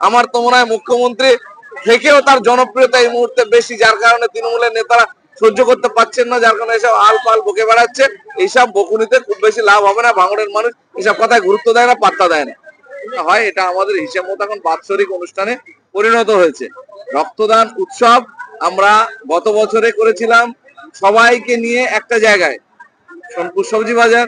আমার তো মনে হয় মুখ্যমন্ত্রী থেকেও তার জনপ্রিয়তা এই মুহূর্তে বেশি, যার কারণে তৃণমূলের নেতারা সহ্য করতে পারছেন না, যার কারণে এসব আল পাল বকে বেড়াচ্ছে। এইসব বকুনিতে খুব বেশি লাভ হবে না, ভাঙড়ের মানুষ এসব কথায় গুরুত্ব দেয় না, পাত্তা দেয় না। হয়, এটা আমাদের হিসেব মতো এখন বাৎসরিক অনুষ্ঠানে পরিণত হয়েছে। রক্তদান উৎসব আমরা গত বছরে করেছিলাম সবাইকে নিয়ে একটা জায়গায়, সোনপুর সবজি বাজার।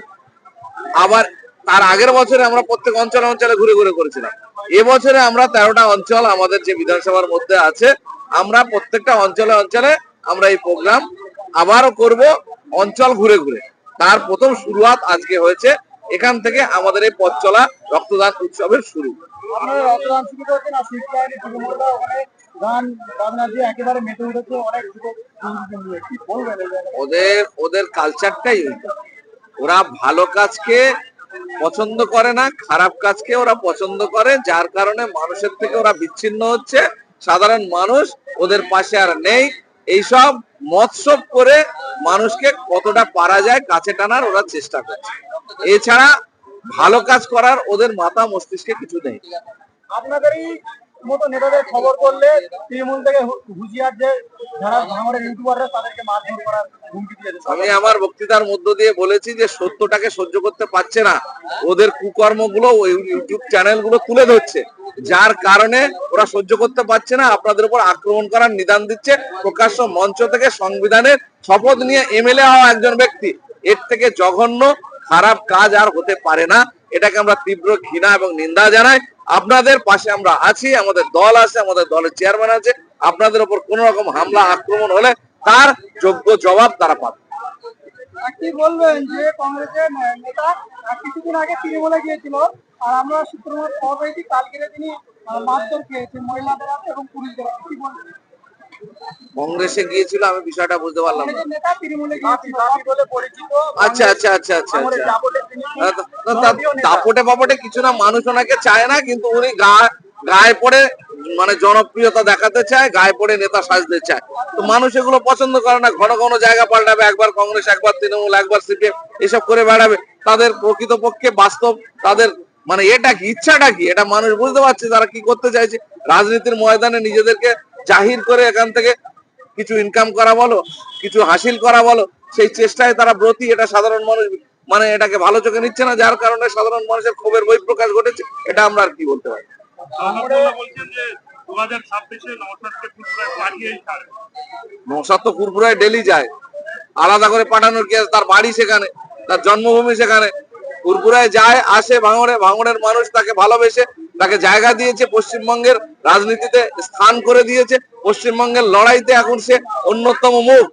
আবার তার আগের বছরে আমরা প্রত্যেক অঞ্চলে অঞ্চলে ঘুরে ঘুরে করেছিলাম। এবছরে আমরা তেরোটা অঞ্চল আমাদের যে বিধানসভার মধ্যে আছে আমরা প্রত্যেকটা অঞ্চলে অঞ্চলে আমরা এই প্রোগ্রাম আবারও করব অঞ্চল ঘুরে ঘুরে। তার প্রথম শুরুয়াত আজকে হয়েছে এখান থেকে আমাদের এই পথ চলা রক্তদান উৎসবের শুরু? ওদের ওদের কালচারটাই ওরা ভালো কাজকে পছন্দ করে না, খারাপ কাজকে ওরা পছন্দ করে, যার কারণে মানুষের থেকে ওরা বিচ্ছিন্ন হচ্ছে, সাধারণ মানুষ ওদের পাশে আর নেই। এইসব মৎসব করে মানুষকে কতটা পারা যায় কাছে টানার ওরা চেষ্টা করছে। এছাড়া ভালো কাজ করার ওদের মাথা মস্তিষ্কে কিছু নেই। আপনাদেরই মতো নেতাদের খবর করলে তৃণমূল থেকে হুঁশিয়ার যে যারা ভাঙড়ের ইউটিউবাররা তাদেরকে মারধর করার আমি আমার বক্তৃতার মধ্য দিয়ে বলেছি যে সত্যটাকে সহ্য করতে পারছে না। ওদের কুকর্মগুলো ওই ইউটিউব চ্যানেলগুলো তুলে ধরছে। যার কারণে ওরা সহ্য করতে পারছে না, আপনাদের উপর আক্রমণ করার নিদান দিচ্ছে। প্রকাশ্য মঞ্চ থেকে সংবিধানের শপথ নিয়ে এমএলএ হওয়া একজন ব্যক্তি, এর থেকে জঘন্য, খারাপ কাজ আর হতে পারে না। এটাকে আমরা তীব্র ঘৃণা এবং নিন্দা জানাই। আপনাদের পাশে আমরা আছি, আমাদের দল আছে, আমাদের দলের চেয়ারম্যান আছে। আপনাদের উপর কোন রকম হামলা, আক্রমণ হলে তার যোগ্য জবাব তারা পাবে। কি বলবেন যে কংগ্রেসের নেতা কিছুদিন আগে তৃণমূলে গিয়েছিল, আর আমরা সূত্রমত খবর পেয়েছি কালকে তিনি মারধর খেয়েছে মহিলাদের এবং পুরুষদের কি বলবেন? কংগ্রেসে গিয়েছিল আমি বিষয়টা বুঝতে পারলাম না। কংগ্রেসের নেতা তৃণমূলে গিয়েছিল। বলে পরিচিত আচ্ছা আচ্ছা আচ্ছা আচ্ছা আচ্ছা। দাপটে বাপটে কিছু না মানুষ ওনাকে চায় না কিন্তু উনি গা- গায়ে পড়ে মানে জনপ্রিয়তা দেখাতে চায় গায়ে পড়ে নেতা সাজতে চায়। তো মানুষ এগুলো পছন্দ করে না ঘন ঘন জায়গা পাল্টাবে একবার কংগ্রেস একবার তৃণমূল একবার সিপিএম এসব করে বেড়াবে। তাদের প্রকৃতপক্ষে বাস্তব তাদের মানে এটা কি ইচ্ছাটা কি? এটা মানুষ বুঝতে পারছে তারা কি করতে চাইছে? রাজনীতির ময়দানে নিজেদেরকে জাহির করে এখান থেকে কিছু ইনকাম করা বলো কিছু হাসিল করা বলো সেই চেষ্টায় তারা ব্রতী এটা সাধারণ মানুষ মানে এটাকে ভালো চোখে নিচ্ছে না যার কারণে সাধারণ মানুষের ক্ষোভের বহিঃপ্রকাশ ঘটেছে এটা আমরা আর কি বলতে পারি? নৌসাদ তো ফুরফুরায় ডেলি যায়। আলাদা করে পাঠানোর কি আছে? তার বাড়ি সেখানে তার জন্মভূমি সেখানে। ফুরফুরায় যায় আসে ভাঙড়ে ভাঙড়ের মানুষ তাকে ভালোবেসে তাকে জায়গা দিয়েছে পশ্চিমবঙ্গের রাজনীতিতে স্থান করে দিয়েছে। পশ্চিমবঙ্গের লড়াইতে এখন সে অন্যতম মুখ।